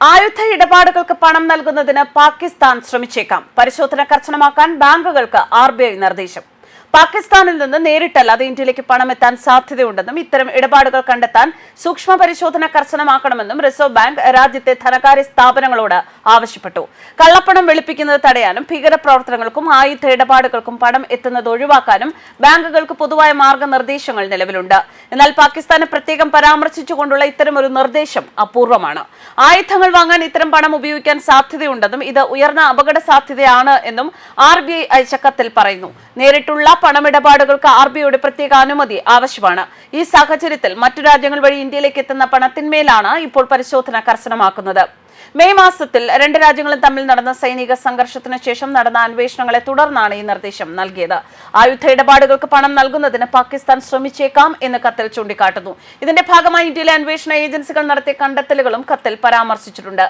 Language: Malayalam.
ആയുധ ഇടപാടുകൾക്ക് പണം നൽകുന്നതിന് പാകിസ്ഥാൻ ശ്രമിച്ചേക്കാം. പരിശോധന കർശനമാക്കാൻ ബാങ്കുകൾക്ക് ആർ നിർദ്ദേശം. പാകിസ്ഥാനിൽ നിന്ന് നേരിട്ടല്ലാതെ ഇന്ത്യയിലേക്ക് പണം എത്താൻ സാധ്യതയുണ്ടെന്നും ഇത്തരം ഇടപാടുകൾ കണ്ടെത്താൻ സൂക്ഷ്മ പരിശോധന കർശനമാക്കണമെന്നും റിസർവ് ബാങ്ക് രാജ്യത്തെ ധനകാര്യ സ്ഥാപനങ്ങളോട് ആവശ്യപ്പെട്ടു. കള്ളപ്പണം വെളുപ്പിക്കുന്നത് തടയാനും ഭീകരപ്രവർത്തനങ്ങൾക്കും ആയുധ ഇടപാടുകൾക്കും പണം എത്തുന്നത് ഒഴിവാക്കാനും ബാങ്കുകൾക്ക് പൊതുവായ മാർഗനിർദ്ദേശങ്ങൾ നിലവിലുണ്ട്. എന്നാൽ പാകിസ്ഥാനെ പ്രത്യേകം പരാമർശിച്ചുകൊണ്ടുള്ള ഇത്തരം ഒരു നിർദ്ദേശം അപൂർവമാണ്. ആയുധങ്ങൾ വാങ്ങാൻ ഇത്തരം പണം ഉപയോഗിക്കാൻ സാധ്യതയുണ്ടെന്നും ഇത് ഉയർന്ന അപകട സാധ്യതയാണ് എന്നും ആർ ബി ഐ അയച്ച കത്തിൽ പറയുന്നു. നേരിട്ടുള്ള പണമിടപാടുകൾക്ക് ആർ ബി ഐയുടെ പ്രത്യേക അനുമതി ആവശ്യമാണ്. ഈ സാഹചര്യത്തിൽ മറ്റു രാജ്യങ്ങൾ വഴി ഇന്ത്യയിലേക്ക് എത്തുന്ന പണത്തിന്മേലാണ് ഇപ്പോൾ പരിശോധന കർശനമാക്കുന്നത്. മെയ് മാസത്തിൽ രണ്ട് രാജ്യങ്ങളും തമ്മിൽ നടന്ന സൈനിക സംഘർഷത്തിന് ശേഷം നടന്ന അന്വേഷണങ്ങളെ തുടർന്നാണ് ഈ നിർദ്ദേശം നൽകിയത്. ആയുധ ഇടപാടുകൾക്ക് പണം നൽകുന്നതിന് പാകിസ്ഥാൻ ശ്രമിച്ചേക്കാം എന്ന് കത്തിൽ ചൂണ്ടിക്കാട്ടുന്നു. ഇതിന്റെ ഭാഗമായി ഇന്ത്യയിലെ അന്വേഷണ ഏജൻസികൾ നടത്തിയ കണ്ടെത്തലുകളും കത്തിൽ പരാമർശിച്ചിട്ടുണ്ട്.